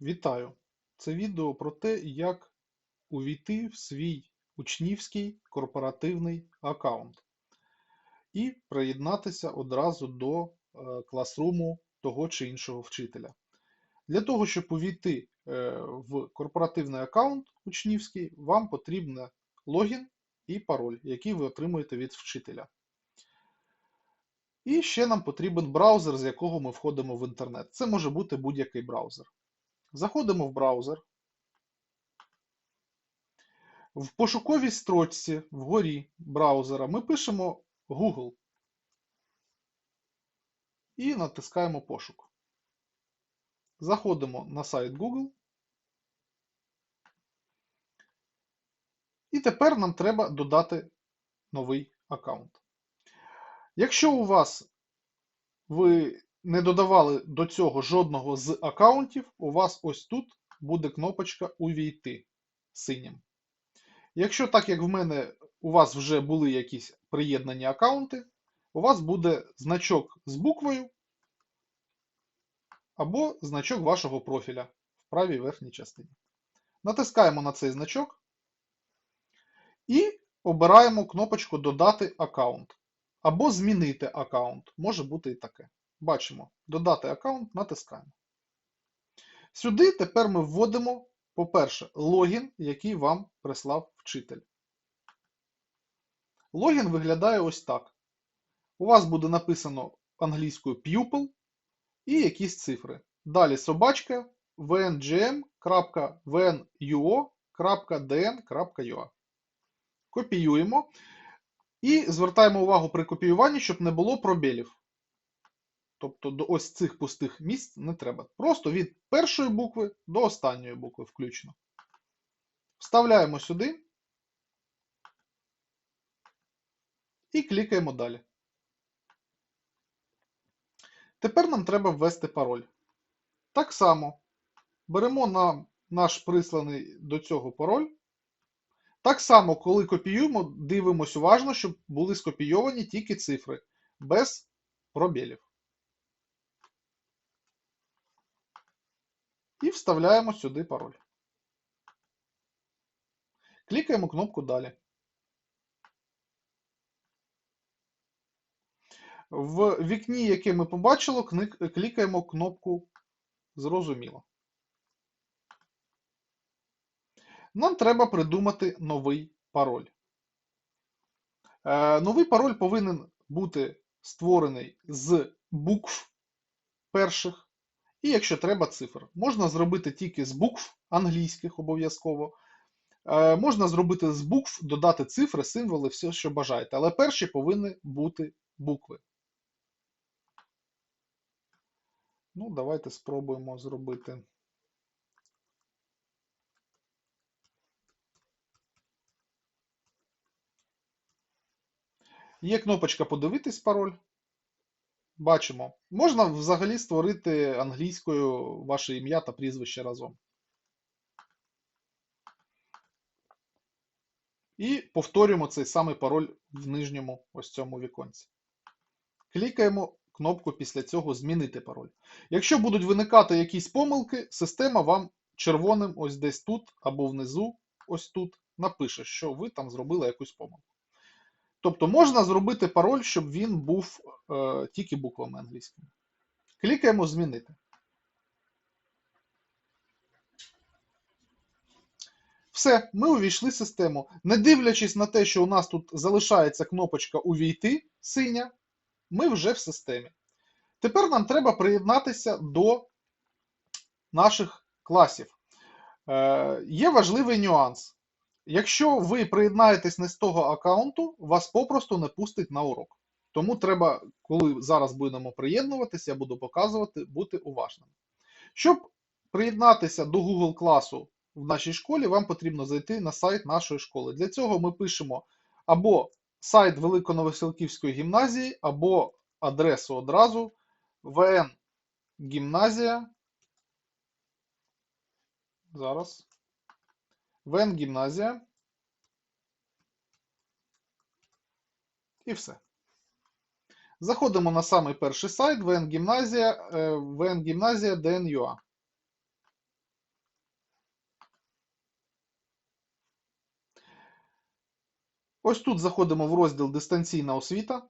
Вітаю! Це відео про те, як увійти в свій учнівський корпоративний аккаунт і приєднатися одразу до е, класруму того чи іншого вчителя. Для того, щоб увійти е, в корпоративний аккаунт учнівський, вам потрібен логін і пароль, який ви отримуєте від вчителя. І ще нам потрібен браузер, з якого ми входимо в інтернет. Це може бути будь-який браузер. Заходимо в браузер. В пошуковій строчці вгорі браузера ми пишемо Google і натискаємо пошук. Заходимо на сайт Google. І тепер нам треба додати новий аккаунт. Якщо у вас ви не додавали до цього жодного з аккаунтів, у вас ось тут буде кнопочка Увійти синім. Якщо так, як в мене, у вас вже були якісь приєднані аккаунти, у вас буде значок з буквою або значок вашого профіля в правій верхній частині. Натискаємо на цей значок і обираємо кнопочку Додати аккаунт або Змінити аккаунт. Може бути і таке. Бачимо, додати аккаунт, натискаємо. Сюди тепер ми вводимо, по-перше, логін, який вам прислав вчитель. Логін виглядає ось так. У вас буде написано англійською pupil і якісь цифри. Далі собачка vngm.vnuo.dn.ua. Копіюємо і звертаємо увагу при копіюванні, щоб не було пробілів. Тобто до ось цих пустих місць не треба. Просто від першої букви до останньої букви включно. Вставляємо сюди і клікаємо далі. Тепер нам треба ввести пароль. Так само беремо на наш присланий до цього пароль. Так само, коли копіюємо, дивимося уважно, щоб були скопійовані тільки цифри без пробілів. І вставляємо сюди пароль. Клікаємо кнопку Далі. В вікні, яке ми побачили, клікаємо кнопку Зрозуміло. Нам треба придумати новий пароль. Е, новий пароль повинен бути створений з букв перших. І якщо треба цифр. Можна зробити тільки з букв англійських обов'язково. Е, можна зробити з букв, додати цифри, символи, все, що бажаєте. Але перші повинні бути букви. Ну, давайте спробуємо зробити. Є кнопочка подивитись пароль. Бачимо. Можна взагалі створити англійською ваше ім'я та прізвище разом. І повторюємо цей самий пароль в нижньому ось цьому віконці. Клікаємо кнопку після цього Змінити пароль. Якщо будуть виникати якісь помилки, система вам червоним ось десь тут або внизу, ось тут, напише, що ви там зробили якусь помилку. Тобто можна зробити пароль, щоб він був тільки буквами англійськими. Клікаємо Змінити. Все, ми увійшли в систему. Не дивлячись на те, що у нас тут залишається кнопочка Увійти синя, ми вже в системі. Тепер нам треба приєднатися до наших класів. Е, Є важливий нюанс. Якщо ви приєднаєтесь не з того аккаунту, вас попросту не пустить на урок. Тому треба, коли зараз будемо приєднуватися, я буду показувати, бути уважним. Щоб приєднатися до Google класу в нашій школі, вам потрібно зайти на сайт нашої школи. Для цього ми пишемо або сайт Великоновосілківської гімназії, або адресу одразу ВН Гімназія. Зараз. ВН гімназія. І все. Заходимо на самий перший сайт ВН-гімназія е, Ось тут заходимо в розділ дистанційна освіта.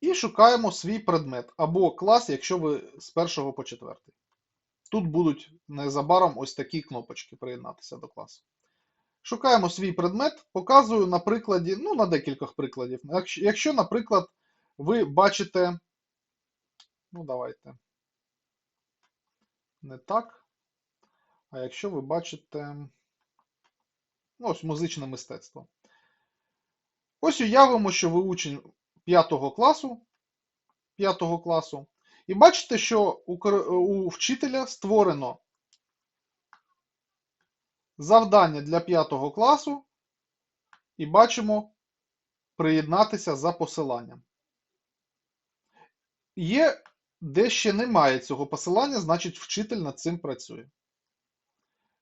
І шукаємо свій предмет або клас, якщо ви з 1 по 4. Тут будуть незабаром ось такі кнопочки приєднатися до класу. Шукаємо свій предмет, показую на прикладі, ну, на декількох прикладів. Якщо, наприклад, ви бачите, ну, давайте, не так. А якщо ви бачите, ну, ось музичне мистецтво. Ось уявимо, що ви учень 5 класу, 5 класу, і бачите, що у вчителя створено завдання для 5 класу, і бачимо приєднатися за посиланням. Є, де ще немає цього посилання, значить вчитель над цим працює.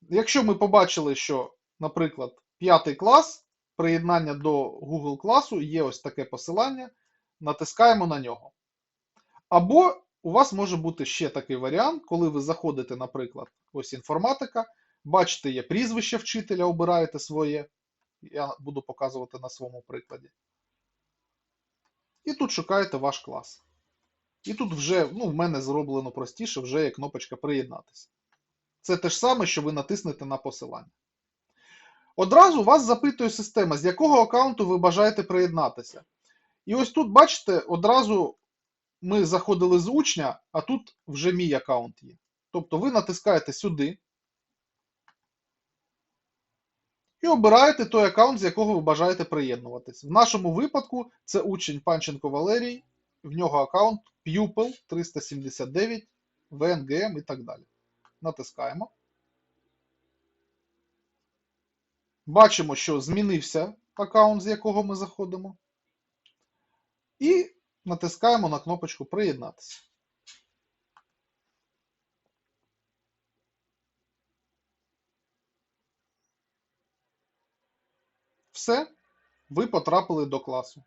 Якщо ми побачили, що, наприклад, 5 клас, приєднання до Google класу, є ось таке посилання, натискаємо на нього. Або у вас може бути ще такий варіант, коли ви заходите, наприклад, ось інформатика, бачите, є прізвище вчителя, обираєте своє. Я буду показувати на своєму прикладі. І тут шукаєте ваш клас. І тут вже, ну, в мене зроблено простіше, вже є кнопочка приєднатися. Це те ж саме, що ви натиснете на посилання. Одразу вас запитує система, з якого аккаунту ви бажаєте приєднатися. І ось тут, бачите, одразу ми заходили з учня, а тут вже мій аккаунт є. Тобто ви натискаєте сюди і обираєте той аккаунт, з якого ви бажаєте приєднуватись. В нашому випадку це учень Панченко Валерій, в нього аккаунт Pupil 379, VNGM і так далі. Натискаємо. Бачимо, що змінився аккаунт, з якого ми заходимо. І натискаємо на кнопочку Приєднатися. Все, ви потрапили до класу.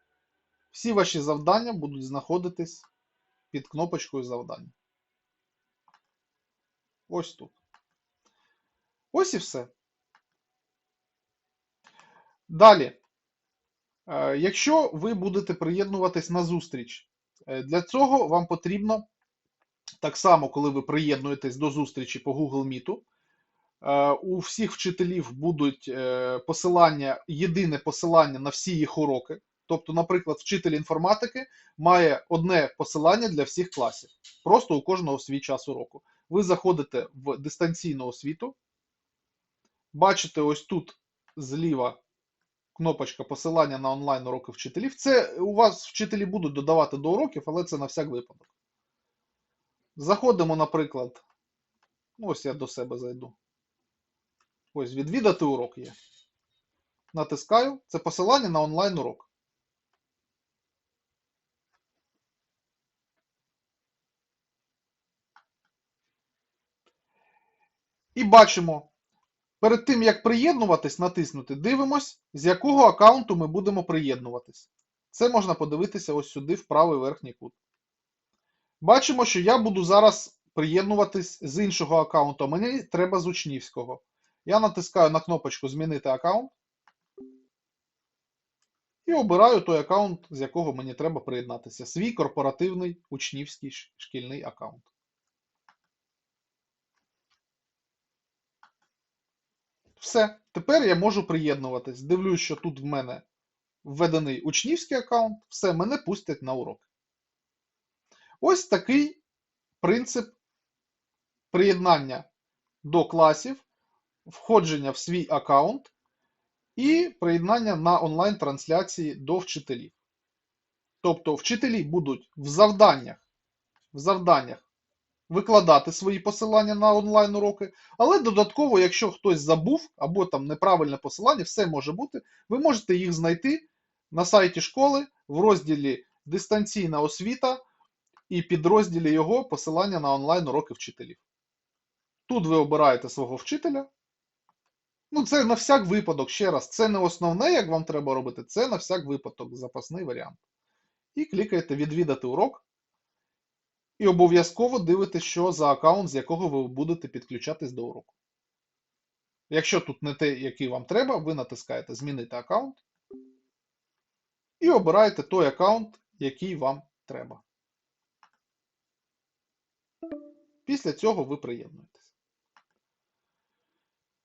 Всі ваші завдання будуть знаходитись під кнопочкою завдання. Ось тут. Ось і все. Далі. Е, Якщо ви будете приєднуватись на зустріч, е, для цього вам потрібно так само, коли ви приєднуєтесь до зустрічі по Google Meet, у всіх вчителів будуть е, посилання, єдине посилання на всі їх уроки. Тобто, наприклад, вчитель інформатики має одне посилання для всіх класів. Просто у кожного свій час уроку. Ви заходите в дистанційну освіту, бачите ось тут зліва кнопочка посилання на онлайн уроки вчителів. Це у вас вчителі будуть додавати до уроків, але це на всяк випадок. Заходимо, наприклад, ну, ось я до себе зайду. Ось відвідати урок є. Натискаю. Це посилання на онлайн урок. І бачимо, перед тим як приєднуватись, натиснути, дивимось, з якого аккаунту ми будемо приєднуватись. Це можна подивитися ось сюди, в правий верхній кут. Бачимо, що я буду зараз приєднуватись з іншого аккаунту. Мені треба з учнівського. Я натискаю на кнопочку Змінити аккаунт. І обираю той аккаунт, з якого мені треба приєднатися. Свій корпоративний учнівський шкільний аккаунт. Все, тепер я можу приєднуватись. Дивлюсь, що тут в мене введений учнівський аккаунт. Все, мене пустять на урок. Ось такий принцип приєднання до класів, входження в свій аккаунт і приєднання на онлайн-трансляції до вчителів. Тобто вчителі будуть в завданнях, в завданнях викладати свої посилання на онлайн-уроки, але додатково, якщо хтось забув або там неправильне посилання, все може бути, ви можете їх знайти на сайті школи в розділі Дистанційна освіта і підрозділі його посилання на онлайн-уроки вчителів. Тут ви обираєте свого вчителя. Ну, це на всяк випадок, ще раз, це не основне, як вам треба робити, це на всяк випадок, запасний варіант. І клікаєте Відвідати урок. І обов'язково дивитесь, що за аккаунт, з якого ви будете підключатись до уроку. Якщо тут не те, який вам треба, ви натискаєте Змінити аккаунт і обираєте той аккаунт, який вам треба. Після цього ви приєднуєтесь.